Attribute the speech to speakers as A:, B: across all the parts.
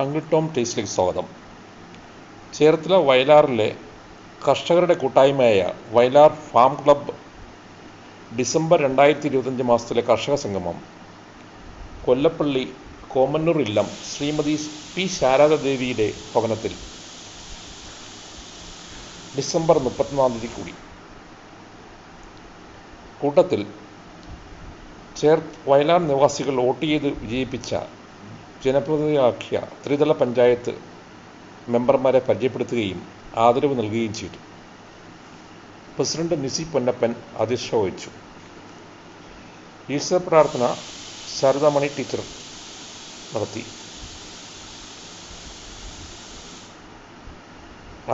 A: Uncle Tom ടേസ്റ്റിലേക്ക് സ്വാഗതം. ചേർത്തല വയലാറിലെ കർഷകരുടെ കൂട്ടായ്മയായ വയലാർ ഫാം ക്ലബ് ഡിസംബർ രണ്ടായിരത്തി ഇരുപത്തഞ്ച് മാസത്തിലെ കർഷക സംഗമം. കൊല്ലപ്പള്ളി കോമന്നൂർ ഇല്ലം ശ്രീമതി പി ശാരദാദേവിയുടെ ഭവനത്തിൽ ഡിസംബർ മുപ്പത്തൊന്നാം തീയതി കൂടി. കൂട്ടത്തിൽ ചേർ വയലാർ നിവാസികൾ വോട്ട് ചെയ്ത് വിജയിപ്പിച്ച ജനപ്രതിനിധിയാക്കിയ ത്രിതല പഞ്ചായത്ത് മെമ്പർമാരെ പരിചയപ്പെടുത്തുകയും ആദരവ് നൽകുകയും ചെയ്തു. പ്രസിഡന്റ് നിസി പൊന്നപ്പൻ അധ്യക്ഷത വഹിച്ചു. ഈശ്വര പ്രാർത്ഥന ശാരദാമണി ടീച്ചർ നടത്തി.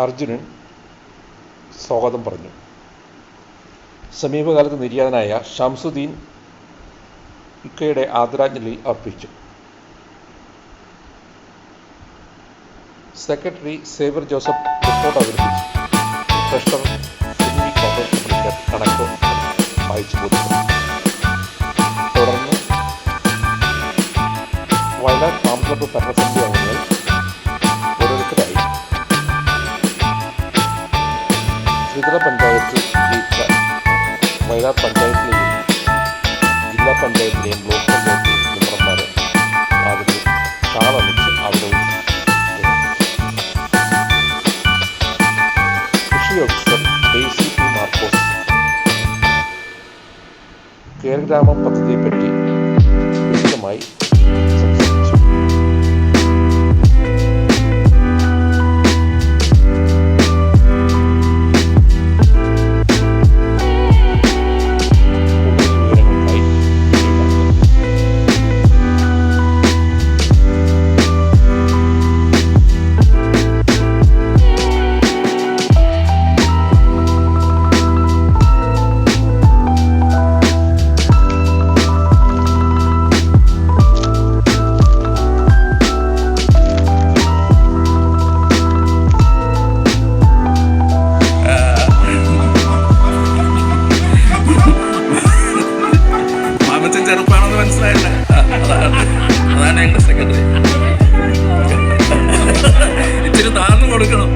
A: അർജുനൻ സ്വാഗതം പറഞ്ഞു. സമീപകാലത്ത് നിര്യാതനായ ഷംസുദ്ദീൻ ഇക്കയുടെ ആദരാഞ്ജലി അർപ്പിച്ചു. സെക്രട്ടറി സേവർ ജോസഫ് റിപ്പോർട്ട് അവതരിപ്പിച്ചു. ട്രഷറർ സിഡ്നി കോർപ്പറേഷൻ പണിക്കർ കണക്ക് വായിച്ചു കൊടുത്തു തുടർന്ന് വയനാട് ക്ലബ്ബ് ഭരണസമിതി അംഗങ്ങൾ ഓരോരുത്തരായി. ത്രിതല പഞ്ചായത്ത് ജയിച്ച വയനാട് പഞ്ചായത്തിലെയും ജില്ലാ പഞ്ചായത്തിലെയും ബ്ലോക്ക് പഞ്ചായത്തിലെയും മെമ്പർമാരെ ആദരവ് ഷാളണിച്ച് ആദരവ് കേരഗ്രാമം പദ്ധതിയെപ്പറ്റി വിശദമായി
B: ചെറുപ്പാണെന്ന് മനസ്സിലായില്ല. അതാണ് അതാണ് ഞങ്ങളുടെ സെക്രട്ടറി ഇച്ചിരി താഴ്ന്നു കൊടുക്കണം.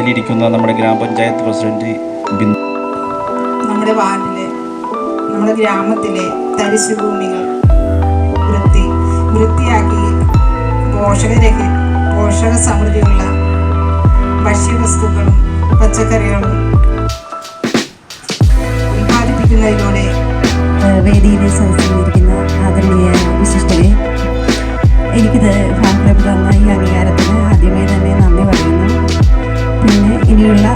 C: ഈ
D: വേദിയിലിരിക്കുന്ന നമ്മുടെ ഗ്രാമപഞ്ചായത്ത് പ്രസിഡന്റ് ബിന്ദു.
E: നമ്മുടെ വാർഡിലെ നമ്മുടെ ഗ്രാമത്തിലെ തരിശു ഭൂമികൾ വൃത്തി വൃത്തിയാക്കി പോഷകരഹി പോഷക സമൃദ്ധിയുള്ള ഭക്ഷ്യവസ്തുക്കളും പച്ചക്കറികളും ഉൽപ്പാദിപ്പിക്കുന്നതിലൂടെ
C: വേദിയിലെ സദസ്സിലിരിക്കുന്ന ആദരണീയ വിശിഷ്ടരെ എനിക്കിത് ക്ലബ് തന്ന ഈ അംഗീകാരത്തിന് ആദ്യമേ തന്നെ നന്ദി പറയുന്നു. പിന്നെ ഇനിയുള്ള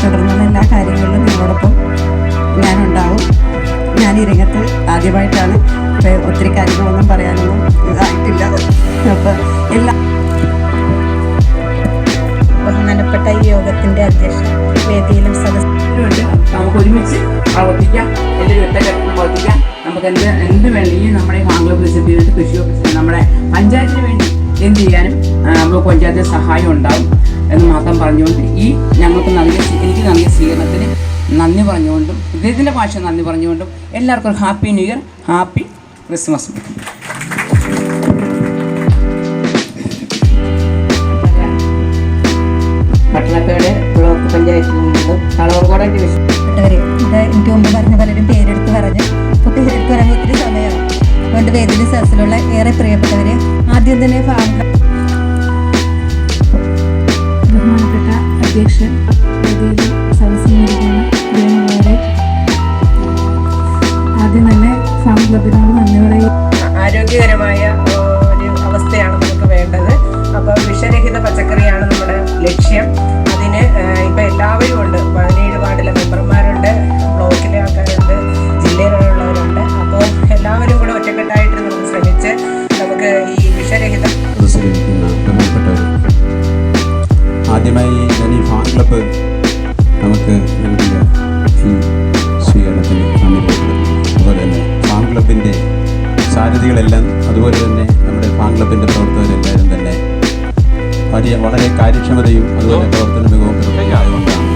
C: തുടർന്നുള്ള എല്ലാ കാര്യങ്ങളിലും നിങ്ങളോടൊപ്പം ഞാനുണ്ടാവും. ഞാൻ ഈ രംഗത്ത് ആദ്യമായിട്ടാണ് ഇപ്പം ഒത്തിരി കാര്യങ്ങളൊന്നും പറയാനൊന്നും ഇതായിട്ടില്ല അപ്പോൾ എല്ലാ
E: ബഹുമാനപ്പെട്ട ഈ യോഗത്തിന്റെ അധ്യക്ഷൻ വേദിയിലും
F: സദസ്സുണ്ട് നമുക്ക് ഒരുമിച്ച് പ്രവർത്തിക്കാം. എന്റെ ഒറ്റക്കെട്ടിൽ പ്രവർത്തിക്കാം. നമുക്ക് എന്ത് എന്ത് വേണമെങ്കിലും നമ്മുടെ ഈ മാംഗ്ലൂർ വിസിറ്റ് കൃഷി ഓഫീസിൽ നമ്മുടെ പഞ്ചായത്തിന് വേണ്ടി എന്ത് ചെയ്യാനും നമ്മൾ പഞ്ചായത്തിന് സഹായം ഉണ്ടാവും എന്ന് മാത്രം പറഞ്ഞുകൊണ്ട് ഈ ഞങ്ങൾക്ക് നൽകിയ എനിക്ക് നൽകിയ സ്വീകരണത്തിന് നന്ദി പറഞ്ഞുകൊണ്ടും ഇദ്ദേഹത്തിന്റെ ഭാഷ നന്ദി പറഞ്ഞുകൊണ്ടും എല്ലാവർക്കും ഒരു happy new year happy Christmas. Pattanapped block പഞ്ചായത്തിൽ നിന്നും കളവർകോട ഡിവിഷൻ
C: എനിക്ക് മുമ്പ് പറഞ്ഞ പലരും പേരെടുത്ത് പറഞ്ഞു അപ്പോൾ പേരെടുത്ത് പറയാൻ ഒത്തിരി സമയമാണ് അതുകൊണ്ട് വേദിയിൽ സദസ്സിലുള്ള ഏറെ പ്രിയപ്പെട്ടവരെ ആദ്യം തന്നെ ബഹുമാനപ്പെട്ട അധ്യക്ഷൻ.
G: വലിയ വളരെ കാര്യക്ഷമതയും അതുപോലെ പ്രവർത്തന മികവും ആയതുകൊണ്ടാണ്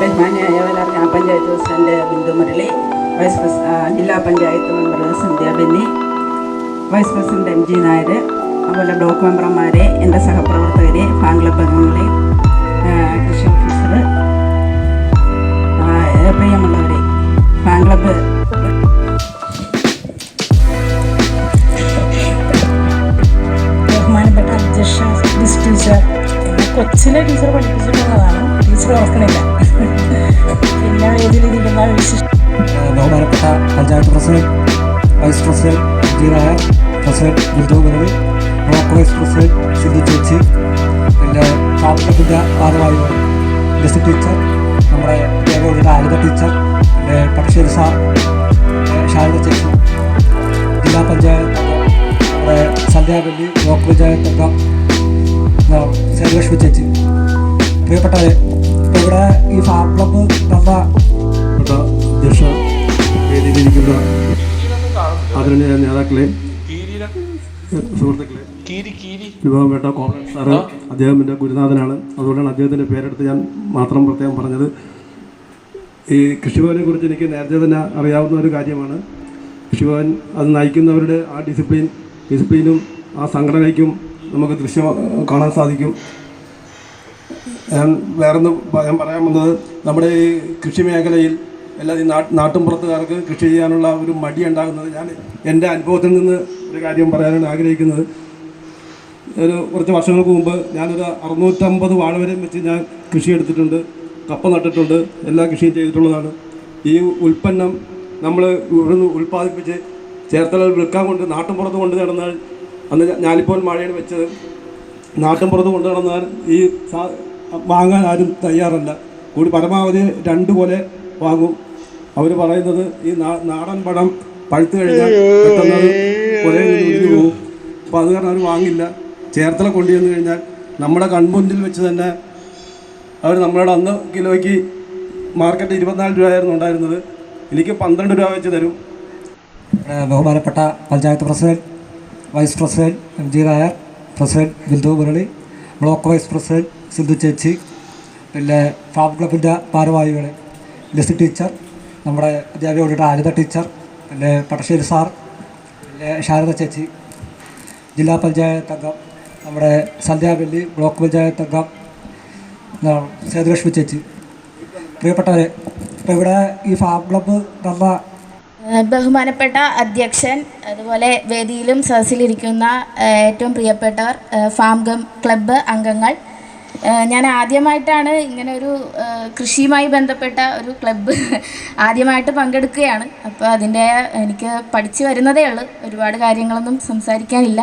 F: ബഹുമാനിയായ വയലാർ പഞ്ചായത്ത് പ്രസിഡന്റ് ബിന്ദു മുരളി വൈസ് ജില്ലാ panchayat member Sandhya Benny vice president M G Nair അതുപോലെ ബ്ലോക്ക് മെമ്പർമാരെ എന്റെ സഹപ്രവർത്തകരെ ഫാൻ ക്ലബ് അംഗങ്ങളെ കൃഷി ഓഫീസർ പ്രിയമുള്ളവരെ ഫാൻ ക്ലബ്ബ്
E: കൊച്ചിലെ ടീച്ചർ പഠിപ്പിച്ചിട്ടുള്ളതാണ് ടീച്ചർ ഓർക്കണില്ല. പിന്നെ വേദിയിലിരിക്കുന്ന
H: ബഹുമാനപ്പെട്ട panchayat president vice president G Nair president Bindu Murali block vice president Sindhu ചേച്ചി പിന്നെ ഫാബ്ലത്തിന്റെ ഭാഗമായി ലിസ്റ്റ് ടീച്ചർ നമ്മുടെ ദേവയുടെ അനിത ടീച്ചർ പിന്നെ പക്ഷേരി സാർ ശാരദ ചേച്ചി ജില്ലാ പഞ്ചായത്ത് നമ്മുടെ സന്ധ്യാവല്ലി ബ്ലോക്ക് പഞ്ചായത്ത് അംഗം ചേച്ചി. പ്രിയപ്പെട്ടവരെ ഇപ്പോൾ ഇവിടെ ഈ ഫാം ക്ലബ്ബ് തന്ന
G: അധ്യക്ഷ വേദിയിലിരിക്കുന്ന ആദരണീയ നേതാക്കളെ സുഹൃത്തുക്കളെ ബഹുമാനപ്പെട്ട കോൺഗ്രസ് സാറ് അദ്ദേഹം എന്റെ ഗുരുനാഥനാണ്. അതുകൊണ്ടാണ് അദ്ദേഹത്തിന്റെ പേരെടുത്ത് ഞാൻ മാത്രം പ്രത്യേകം പറഞ്ഞത്. ഈ കൃഷിഭവനെ കുറിച്ച് എനിക്ക് നേരത്തെ തന്നെ അറിയാവുന്ന ഒരു കാര്യമാണ്. കൃഷിഭവൻ അത് നയിക്കുന്നവരുടെ ആ ഡിസിപ്ലിൻ ഡിസിപ്ലിനും ആ സംഘടനയ്ക്കും നമുക്ക് ദൃശ്യം കാണാൻ സാധിക്കും. ഞാൻ വേറൊന്ന് ഞാൻ പറയാൻ വന്നത് നമ്മുടെ ഈ കൃഷി മേഖലയിൽ എല്ലാ ഈ നാട്ട് നാട്ടുംപുറത്തുകാർക്ക് കൃഷി ചെയ്യാനുള്ള ഒരു മടി ഉണ്ടാകുന്നത് ഞാൻ എന്റെ അനുഭവത്തിൽ നിന്ന് ഒരു കാര്യം പറയാനാണ് ആഗ്രഹിക്കുന്നത്. ഒരു കുറച്ച് വർഷങ്ങൾക്ക് മുമ്പ് ഞാനൊരു അറുന്നൂറ്റമ്പത് വാഴ വെച്ച് ഞാൻ കൃഷി എടുത്തിട്ടുണ്ട്. കപ്പ നട്ടിട്ടുണ്ട്. എല്ലാ കൃഷിയും ചെയ്തിട്ടുള്ളതാണ്. ഈ ഉൽപ്പന്നം നമ്മൾ ഇവിടുന്ന് ഉൽപ്പാദിപ്പിച്ച് ചേർത്തല വിൽക്കാൻ കൊണ്ട് നാട്ടുംപുറത്ത് കൊണ്ട് നടന്നാൽ അന്ന് ഞാനിപ്പോൾ ഞാലിപ്പോൾ മഴയാണ് വെച്ചത് നാട്ടിൻപുറത്ത് കൊണ്ടു നടന്നാൽ ഈ വാങ്ങാൻ ആരും തയ്യാറല്ല. കൂടി പരമാവധി രണ്ട് പോലെ വാങ്ങും. അവർ പറയുന്നത് ഈ നാടൻ പഴം പഴുത്തു കഴിഞ്ഞാൽ പെട്ടെന്ന് അത് ഒഴിഞ്ഞു പോകും അപ്പോൾ അത് കാരണം അവർ വാങ്ങില്ല. ചേർത്തല കൊണ്ടുചെന്ന് കഴിഞ്ഞാൽ നമ്മുടെ കൺമുന്നിൽ വെച്ച് തന്നെ അവർ നമ്മളോട് അന്ന് കിലോയ്ക്ക് മാർക്കറ്റ് ഇരുപത്തിനാല് രൂപയായിരുന്നു ഉണ്ടായിരുന്നത്. എനിക്ക് പന്ത്രണ്ട് രൂപ വെച്ച് തരും.
H: ബഹുമാനപ്പെട്ട panchayat president vice president M G Nair president Bindu Murali block vice president Sindhu ചേച്ചി പിന്നെ ഫാം ക്ലബിന്റെ ഭാരവാഹികൾ ലിസി ടീച്ചർ നമ്മുടെ അധ്യാപികയുടെ ആനിത ടീച്ചർ പിന്നെ പട്ടശ്ശേരി സാർ പിന്നെ ശാരദ ചേച്ചി ജില്ലാ പഞ്ചായത്ത് അംഗം നമ്മുടെ സന്ധ്യാവെല്ലി ബ്ലോക്ക് പഞ്ചായത്ത് അംഗം സേതുലക്ഷ്മി ചേച്ചി. പ്രിയപ്പെട്ടവരെ ഇപ്പോൾ ഇവിടെ ഈ ഫാം ക്ലബ്ബ്
I: ഏഹ് ബഹുമാനപ്പെട്ട അധ്യക്ഷൻ അതുപോലെ വേദിയിലും സദസ്സിലിരിക്കുന്ന ഏറ്റവും പ്രിയപ്പെട്ടവർ ഫാം ക്ലബ്ബ് അംഗങ്ങൾ. ഞാൻ ആദ്യമായിട്ടാണ് ഇങ്ങനെ ഒരു കൃഷിയുമായി ബന്ധപ്പെട്ട ഒരു ക്ലബ്ബ് ആദ്യമായിട്ട് പങ്കെടുക്കുകയാണ്. അപ്പോൾ അതിന്റെ എനിക്ക് പഠിച്ചു വരുന്നതേ ഉള്ളൂ. ഒരുപാട് കാര്യങ്ങളൊന്നും സംസാരിക്കാനില്ല.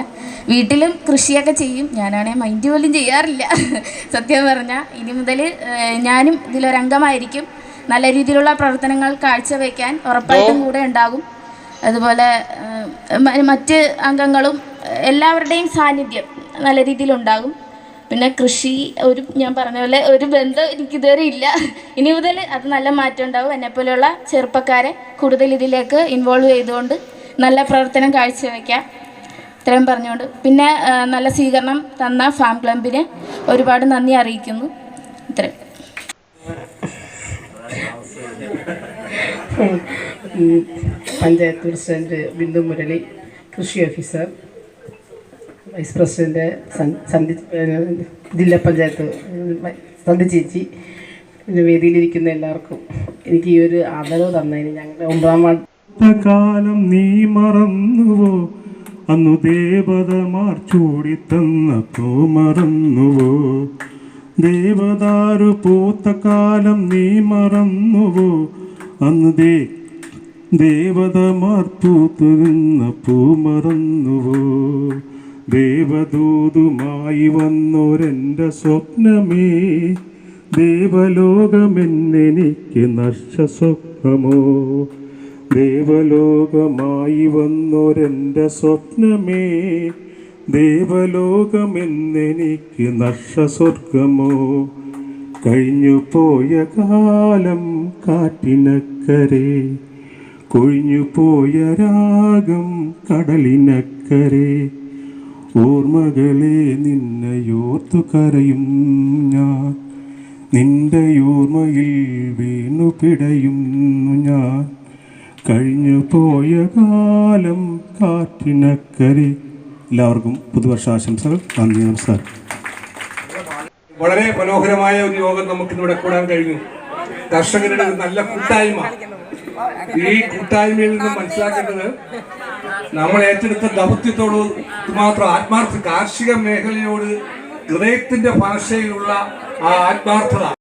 I: വീട്ടിലും കൃഷിയൊക്കെ ചെയ്യും. ഞാനാണെങ്കിൽ മൈൻഡ് പോലും ചെയ്യാറില്ല. സത്യം പറഞ്ഞാൽ ഇനി മുതൽ ഞാനും ഇതിലൊരംഗമായിരിക്കും. നല്ല രീതിയിലുള്ള പ്രവർത്തനങ്ങൾ കാഴ്ചവെക്കാൻ ഉറപ്പായിട്ടും കൂടെ ഉണ്ടാകും. അതുപോലെ മറ്റ് അംഗങ്ങളും എല്ലാവരുടെയും സാന്നിധ്യം നല്ല രീതിയിലുണ്ടാകും പിന്നെ കൃഷി ഒരു ഞാൻ പറഞ്ഞ പോലെ ഒരു ബന്ധം എനിക്കിതുവരെ ഇല്ല. ഇനി മുതൽ അത് നല്ല മാറ്റം ഉണ്ടാവും എന്നെപ്പോലെയുള്ള ചെറുപ്പക്കാരെ കൂടുതൽ ഇതിലേക്ക് ഇൻവോൾവ് ചെയ്തുകൊണ്ട് നല്ല പ്രവർത്തനം കാഴ്ചവെക്കാം. ഇത്രയും പറഞ്ഞുകൊണ്ട്. പിന്നെ നല്ല സ്വീകരണം തന്ന ഫാം ക്ലബിന് ഒരുപാട് നന്ദി അറിയിക്കുന്നു. ഇത്രയും.
E: പഞ്ചായത്ത് പ്രസിഡന്റ് ബിന്ദു മുരളി കൃഷി ഓഫീസർ വൈസ് പ്രസിഡന്റ് സന്ധി ജില്ലാ പഞ്ചായത്ത് സന്ധി ചേച്ചി പിന്നെ വേദിയിലിരിക്കുന്ന എല്ലാവർക്കും എനിക്ക് ഈ ഒരു ആദരവ് തന്നതിന് ഞങ്ങളുടെ ഒമ്പതാം വാർഡ്
J: കാലം നീ മറന്നുവോ? അന്നു ദേവതമാർ ചൂടിത്തന്നപ്പോ മറന്നുവോ? ദേവദാരു പൂത്ത കാലം നീ മറന്നുവോ? അന്ന് ദേ ദേവതമാർ പൂത്തു നിന്ന പൂ മറന്നുവോ? ദേവദൂതുമായി വന്നോരെന്റെ സ്വപ്നമേ ദേവലോകമെന്നെനിക്ക് നഷ്ട സ്വപ്നമോ? ദേവലോകമായി വന്നൊരെന്റെ സ്വപ്നമേ ദേവലോകമെന്നെനിക്ക് നഷ്ടസ്വർഗമോ കഴിഞ്ഞു പോയ കാലം കാറ്റിനക്കരെ കൊഴിഞ്ഞു പോയ രാഗം കടലിനക്കരെ. ഓർമ്മകളെ നിന്നയോർത്തു കരയും ഞാൻ നിന്റെ ഓർമ്മയിൽ വീണു പിടയും ഞാൻ. കഴിഞ്ഞു പോയ കാലം കാറ്റിനക്കരെ എല്ലാവർക്കും പുതുവർഷാശംസകൾ. നന്ദി നമസ്കാരം.
K: വളരെ മനോഹരമായ ഒരു യോഗം നമുക്ക് ഇവിടെ കൂടാൻ കഴിഞ്ഞു. കർഷകരുടെ നല്ല കൂട്ടായ്മ. ഈ കൂട്ടായ്മയിൽ നിന്ന് മനസ്സിലാക്കേണ്ടത് നമ്മൾ ഏറ്റെടുത്ത ദൗത്യത്തോട് മാത്രം ആത്മാർത്ഥ കാർഷിക മേഖലയോട് ഹൃദയത്തിന്റെ ഭാഷയിലുള്ള ആ ആത്മാർത്ഥത.